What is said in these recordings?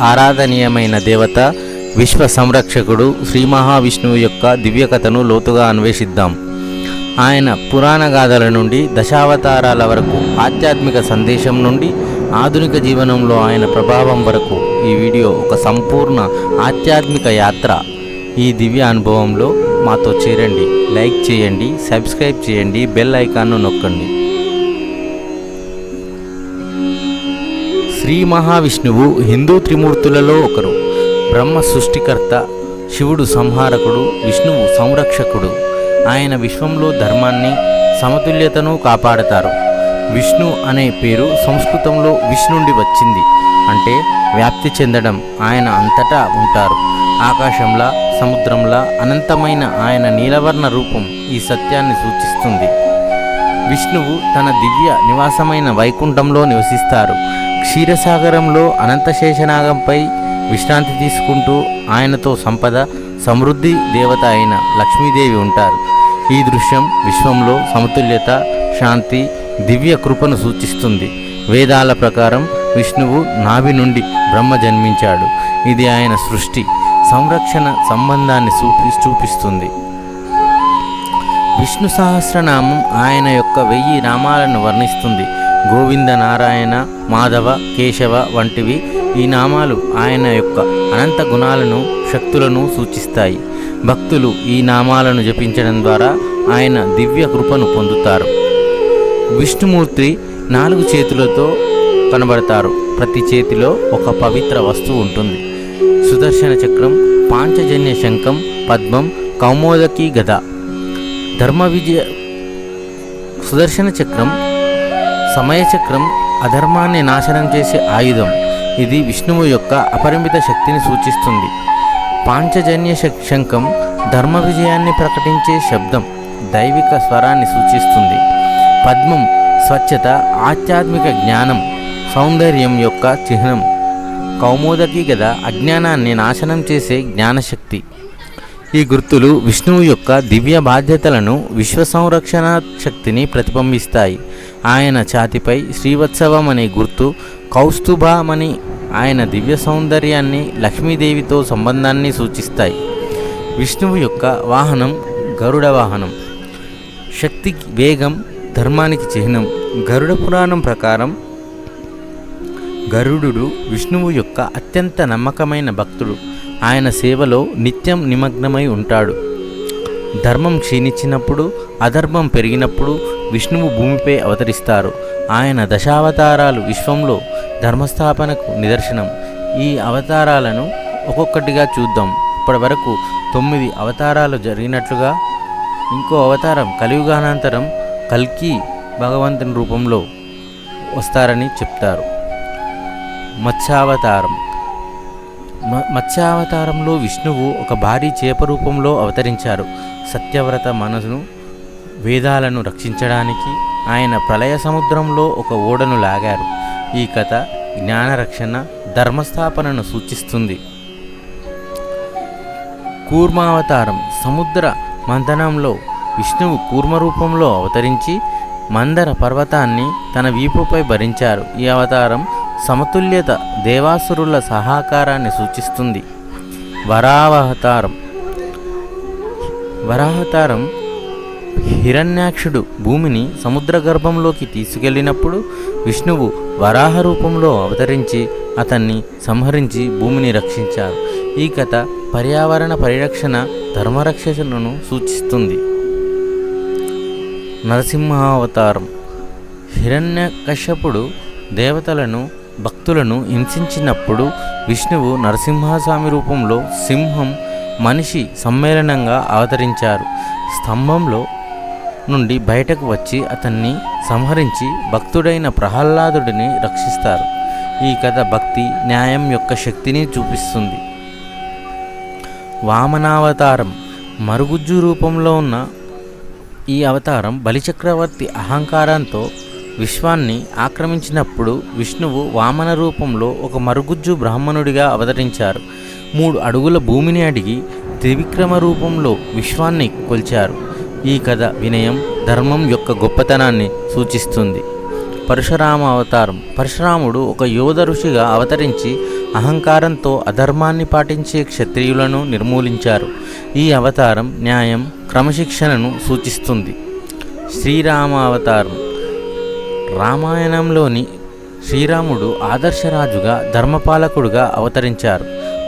ఆరాధనీయమైన దేవత విశ్వ సంరక్షకుడు శ్రీ మహావిష్ణువు యొక్క దివ్యకథను లోతుగా అన్వేషిద్దాం. ఆయన పురాణ గాథల నుండి దశావతారాల వరకు ఆధ్యాత్మిక సందేశం నుండి ఆధునిక జీవనంలో ఆయన ప్రభావం వరకు ఈ వీడియో ఒక సంపూర్ణ ఆధ్యాత్మిక యాత్ర. ఈ దివ్య అనుభవంలో మాతో చేరండి. లైక్ చేయండి సబ్స్క్రైబ్ చేయండి బెల్ ఐకాన్ను నొక్కండి. శ్రీ మహావిష్ణువు హిందూ త్రిమూర్తులలో ఒకరు. బ్రహ్మ సృష్టికర్త శివుడు సంహారకుడు విష్ణువు సంరక్షకుడు. ఆయన విశ్వంలో ధర్మాన్ని సమతుల్యతను కాపాడతారు. విష్ణు అనే పేరు సంస్కృతంలో విష్ణుండి వచ్చింది. అంటే వ్యాప్తి చెందడం ఆయన అంతటా ఉంటారు. ఆకాశంలా సముద్రంలా అనంతమైన ఆయన నీలవర్ణ రూపం ఈ సత్యాన్ని సూచిస్తుంది. విష్ణువు తన దివ్య నివాసమైన వైకుంఠంలో నివసిస్తారు. క్షీరసాగరంలో అనంతశేషనాగంపై విశ్రాంతి తీసుకుంటూ ఆయనతో సంపద సమృద్ధి దేవత అయిన లక్ష్మీదేవి ఉంటారు. ఈ దృశ్యం విశ్వంలో సమతుల్యత శాంతి దివ్య కృపను సూచిస్తుంది. వేదాల ప్రకారం విష్ణువు నాభి నుండి బ్రహ్మ జన్మించాడు. ఇది ఆయన సృష్టి సంరక్షణ సంబంధాన్ని చూపి చూపిస్తుంది. విష్ణు సహస్రనామం ఆయన యొక్క వెయ్యి నామాలను వర్ణిస్తుంది. గోవింద నారాయణ మాధవ కేశవ వంటివి ఈ నామాలు ఆయన యొక్క అనంత గుణాలను శక్తులను సూచిస్తాయి. భక్తులు ఈ నామాలను జపించడం ద్వారా ఆయన దివ్య కృపను పొందుతారు. విష్ణుమూర్తి నాలుగు చేతులతో కనబడతారు. ప్రతి చేతిలో ఒక పవిత్ర వస్తువు ఉంటుంది. సుదర్శన చక్రం పాంచజన్య శంఖం పద్మం కౌమోదకి గద. ధర్మ విజయ సుదర్శన చక్రం సమయచక్రం అధర్మాన్ని నాశనం చేసే ఆయుధం. ఇది విష్ణువు యొక్క అపరిమిత శక్తిని సూచిస్తుంది. పాంచజన్య శ- శంఖం ధర్మ విజయాన్ని ప్రకటించే శబ్దం దైవిక స్వరాన్ని సూచిస్తుంది. పద్మం స్వచ్ఛత ఆధ్యాత్మిక జ్ఞానం సౌందర్యం యొక్క చిహ్నం. కౌమోదకి గద అజ్ఞానాన్ని నాశనం చేసే జ్ఞానశక్తి. ఈ గుర్తులు విష్ణువు యొక్క దివ్య బాధ్యతలను విశ్వ సంరక్షణ శక్తిని ప్రతిబింబిస్తాయి. ఆయన ఛాతిపై శ్రీవత్సవం అనే గుర్తు కౌస్తుభామని ఆయన దివ్య సౌందర్యాన్ని లక్ష్మీదేవితో సంబంధాన్ని సూచిస్తాయి. విష్ణువు యొక్క వాహనం గరుడ వాహనం. శక్తి వేగం ధర్మానికి చిహ్నం. గరుడ పురాణం ప్రకారం గరుడు విష్ణువు యొక్క అత్యంత నమ్మకమైన భక్తుడు. ఆయన సేవలో నిత్యం నిమగ్నమై ఉంటాడు. ధర్మం క్షీణించినప్పుడు అధర్మం పెరిగినప్పుడు విష్ణువు భూమిపై అవతరిస్తారు. ఆయన దశావతారాలు విశ్వంలో ధర్మస్థాపనకు నిదర్శనం. ఈ అవతారాలను ఒక్కొక్కటిగా చూద్దాం. ఇప్పటి వరకు తొమ్మిది అవతారాలు జరిగినట్లుగా ఇంకో అవతారం కలియుగానంతరం కల్కి భగవంతుని రూపంలో వస్తారని చెప్తారు. మత్స్యావతారం. మ- మత్స్యావతారంలో విష్ణువు ఒక భారీ చేప రూపంలో అవతరించారు. సత్యవ్రత మనసును వేదాలను రక్షించడానికి ఆయన ప్రళయ సముద్రంలో ఒక ఓడను లాగారు. ఈ కథ జ్ఞానరక్షణ ధర్మస్థాపనను సూచిస్తుంది. కూర్మావతారం సముద్ర మంథనంలో విష్ణువు కూర్మ రూపంలో అవతరించి మందర పర్వతాన్ని తన వీపుపై భరించారు. ఈ అవతారం సమతుల్యత దేవాసురుల సహకారాన్ని సూచిస్తుంది. వరావతారం వరావతారం హిరణ్యాక్షుడు భూమిని సముద్ర గర్భంలోకి తీసుకెళ్ళినప్పుడు విష్ణువు వరాహ రూపంలో అవతరించి అతన్ని సంహరించి భూమిని రక్షించారు. ఈ కథ పర్యావరణ పరిరక్షణ ధర్మరక్షణను సూచిస్తుంది. నరసింహావతారం. హిరణ్యకశ్యపుడు దేవతలను భక్తులను హింసించినప్పుడు విష్ణువు నరసింహస్వామి రూపంలో సింహం మనిషి సమ్మేళనంగా అవతరించారు. స్తంభంలో నుండి బయటకు వచ్చి అతన్ని సంహరించి భక్తుడైన ప్రహ్లాదుడిని రక్షిస్తారు. ఈ కథ భక్తి న్యాయం యొక్క శక్తిని చూపిస్తుంది. వామనావతారం మరుగుజ్జు రూపంలో ఉన్న ఈ అవతారం బలిచక్రవర్తి అహంకారంతో విశ్వాన్ని ఆక్రమించినప్పుడు విష్ణువు వామన రూపంలో ఒక మరుగుజ్జు బ్రాహ్మణుడిగా అవతరించారు. మూడు అడుగుల భూమిని అడిగి త్రివిక్రమ రూపంలో విశ్వాన్ని కొల్చారు. ఈ కథ వినయం ధర్మం యొక్క గొప్పతనాన్ని సూచిస్తుంది. పరశురామ అవతారం. పరశురాముడు ఒక యోధ ఋషిగా అవతరించి అహంకారంతో అధర్మాన్ని పాటించే క్షత్రియులను నిర్మూలించారు. ఈ అవతారం న్యాయం క్రమశిక్షణను సూచిస్తుంది. శ్రీరామ అవతారం. రామాయణంలోని శ్రీరాముడు ఆదర్శరాజుగా ధర్మపాలకుడుగా అవతరించారు.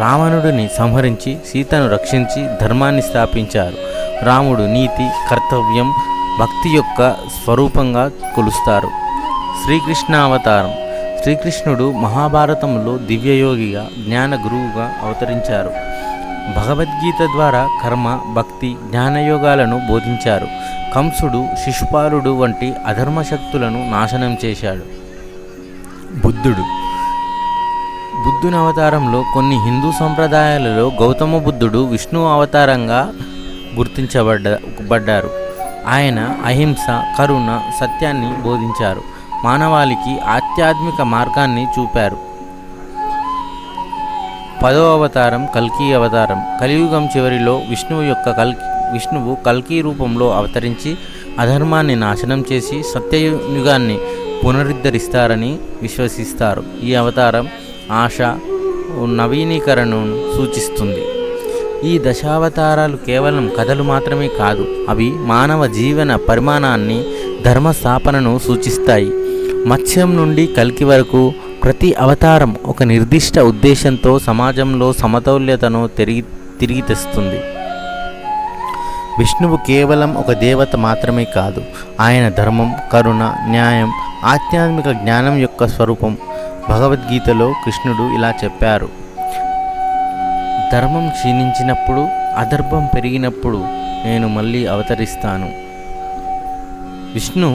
రావణుడిని సంహరించి సీతను రక్షించి ధర్మాన్ని స్థాపించారు. రాముడు నీతి కర్తవ్యం భక్తి యొక్క స్వరూపంగా కొలుస్తారు. శ్రీకృష్ణ అవతారం శ్రీకృష్ణుడు మహాభారతంలో దివ్యయోగిగా జ్ఞాన గురువుగా అవతరించారు. భగవద్గీత ద్వారా కర్మ భక్తి జ్ఞానయోగాలను బోధించారు. కంసుడు శిశుపాలుడు వంటి అధర్మ శక్తులను నాశనం చేశాడు. బుద్ధుడు. బుద్ధుని అవతారంలో కొన్ని హిందూ సంప్రదాయాలలో గౌతమ బుద్ధుడు విష్ణు అవతారంగా గుర్తించబడ్డ బడ్డారు ఆయన అహింస కరుణ సత్యాన్ని బోధించారు. మానవాళికి ఆధ్యాత్మిక మార్గాన్ని చూపారు. పదో అవతారం కల్కి అవతారం. కలియుగం చివరిలో విష్ణువు యొక్క కల్కి విష్ణువు కల్కి రూపంలో అవతరించి అధర్మాన్ని నాశనం చేసి సత్యయుగాన్ని పునరుద్ధరిస్తారని విశ్వసిస్తారు. ఈ అవతారం ఆశ నవీనీకరణను సూచిస్తుంది. ఈ దశావతారాలు కేవలం కథలు మాత్రమే కాదు అవి మానవ జీవన పరిమాణాన్ని ధర్మ స్థాపనను సూచిస్తాయి. మత్స్యం నుండి కల్కి వరకు ప్రతి అవతారం ఒక నిర్దిష్ట ఉద్దేశంతో సమాజంలో సమతౌల్యతను తిరిగి తిరిగి తెస్తుంది విష్ణువు కేవలం ఒక దేవత మాత్రమే కాదు ఆయన ధర్మం కరుణ న్యాయం ఆధ్యాత్మిక జ్ఞానం యొక్క స్వరూపం. భగవద్గీతలో కృష్ణుడు ఇలా చెప్పారు. ధర్మం క్షీణించినప్పుడు అధర్మం పెరిగినప్పుడు నేను మళ్ళీ అవతరిస్తాను. విష్ణు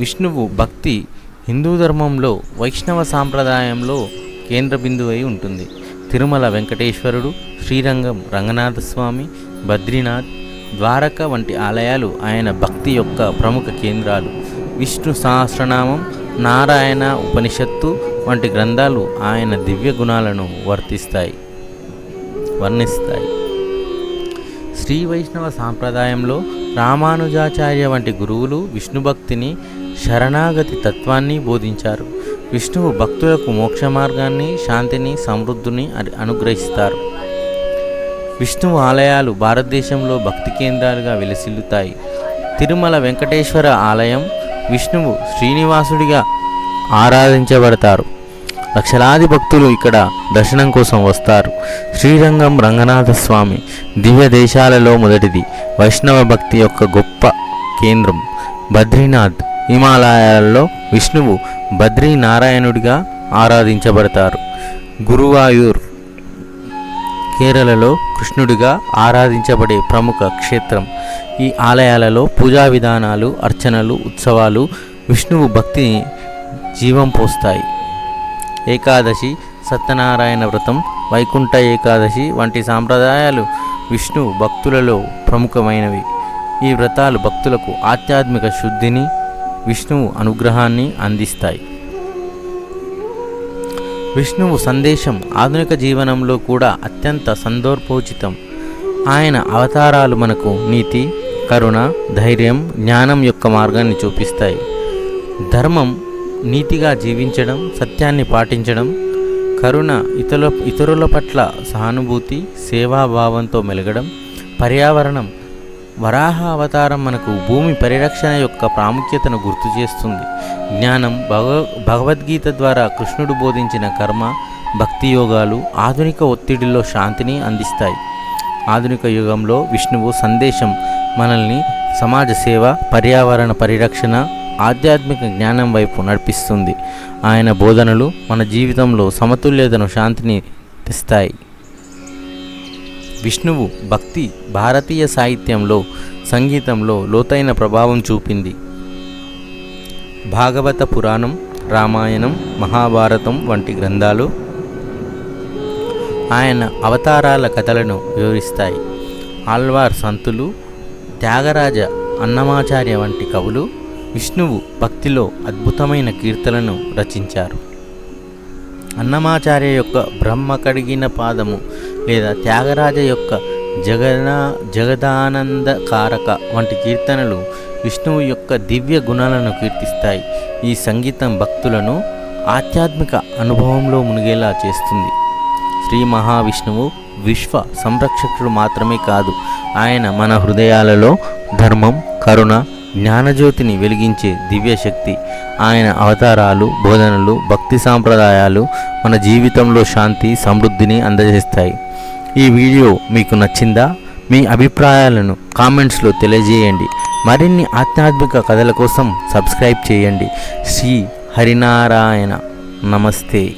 విష్ణువు భక్తి హిందూ ధర్మంలో వైష్ణవ సాంప్రదాయంలో కేంద్ర బిందువై ఉంటుంది. తిరుమల వెంకటేశ్వరుడు శ్రీరంగం రంగనాథస్వామి బద్రీనాథ్ ద్వారక వంటి ఆలయాలు ఆయన భక్తి యొక్క ప్రముఖ కేంద్రాలు. విష్ణు సహస్రనామం నారాయణ ఉపనిషత్తు వంటి గ్రంథాలు ఆయన దివ్య గుణాలను వర్తిస్తాయి. వర్ణిస్తాయి. శ్రీ వైష్ణవ సాంప్రదాయంలో రామానుజాచార్య వంటి గురువులు విష్ణు భక్తిని శరణాగతి తత్వాన్ని బోధించారు. విష్ణువు భక్తులకు మోక్ష మార్గాన్ని శాంతిని సమృద్ధిని అనుగ్రహిస్తారు. విష్ణువు ఆలయాలు భారతదేశంలో భక్తి కేంద్రాలుగా విలసిల్లుతాయి. తిరుమల వెంకటేశ్వర ఆలయం విష్ణువు శ్రీనివాసుడిగా ఆరాధించబడతారు. లక్షలాది భక్తులు ఇక్కడ దర్శనం కోసం వస్తారు. శ్రీరంగం రంగనాథ స్వామి దివ్య దేశాలలో మొదటిది. వైష్ణవ భక్తి యొక్క గొప్ప కేంద్రం. బద్రీనాథ్ హిమాలయాలలో విష్ణువు బద్రీనారాయణుడిగా ఆరాధించబడతారు. గురువాయూర్ కేరళలో కృష్ణుడిగా ఆరాధించబడే ప్రముఖ క్షేత్రం. ఈ ఆలయాలలో పూజా విధానాలు అర్చనలు ఉత్సవాలు విష్ణువు భక్తిని జీవం పోస్తాయి. ఏకాదశి సత్యనారాయణ వ్రతం వైకుంఠ ఏకాదశి వంటి సాంప్రదాయాలు విష్ణు భక్తులలో ప్రముఖమైనవి. ఈ వ్రతాలు భక్తులకు ఆధ్యాత్మిక శుద్ధిని విష్ణువు అనుగ్రహాన్ని అందిస్తాయి. విష్ణువు సందేశం ఆధునిక జీవనంలో కూడా అత్యంత సందర్భోచితం. ఆయన అవతారాలు మనకు నీతి కరుణ ధైర్యం జ్ఞానం యొక్క మార్గాన్ని చూపిస్తాయి. ధర్మం నీతిగా జీవించడం సత్యాన్ని పాటించడం కరుణ ఇతరుల ఇతరుల పట్ల సహానుభూతి సేవాభావంతో మెలగడం పర్యావరణం వరాహ అవతారం మనకు భూమి పరిరక్షణ యొక్క ప్రాముఖ్యతను గుర్తు చేస్తుంది. జ్ఞానం భగ భగవద్గీత ద్వారా కృష్ణుడు బోధించిన కర్మ భక్తి యోగాలు ఆధునిక ఒత్తిడిలో శాంతిని అందిస్తాయి. ఆధునిక యుగంలో విష్ణువు సందేశం మనల్ని సమాజ సేవ పర్యావరణ పరిరక్షణ ఆధ్యాత్మిక జ్ఞానం వైపు నడిపిస్తుంది. ఆయన బోధనలు మన జీవితంలో సమతుల్యతను శాంతిని తెస్తాయి. విష్ణువు భక్తి భారతీయ సాహిత్యంలో సంగీతంలో లోతైన ప్రభావం చూపింది. భాగవత పురాణం రామాయణం మహాభారతం వంటి గ్రంథాలు ఆయన అవతారాల కథలను వివరిస్తాయి. ఆల్వార్ సంతులు త్యాగరాజ అన్నమాచార్య వంటి కవులు విష్ణువు భక్తిలో అద్భుతమైన కీర్తలను రచించారు. అన్నమాచార్య యొక్క బ్రహ్మ కడిగిన పాదము లేదా త్యాగరాజ యొక్క జగనా జగదానంద కారక వంటి కీర్తనలు విష్ణువు యొక్క దివ్య గుణాలను కీర్తిస్తాయి. ఈ సంగీతం భక్తులను ఆధ్యాత్మిక అనుభవంలో మునిగేలా చేస్తుంది. శ్రీ మహావిష్ణువు విశ్వ సంరక్షకుడు మాత్రమే కాదు ఆయన మన హృదయాలలో ధర్మం కరుణ జ్ఞానజ్యోతిని వెలిగించే దివ్యశక్తి ఆయన అవతారాలు బోధనలు భక్తి సాంప్రదాయాలు మన జీవితంలో శాంతి సమృద్ధిని అందజేస్తాయి. ఈ వీడియో మీకు నచ్చిందా? మీ అభిప్రాయాలను కామెంట్స్లో తెలియజేయండి. మరిన్ని ఆధ్యాత్మిక కథల కోసం సబ్స్క్రైబ్ చేయండి. శ్రీ హరినారాయణ. నమస్తే.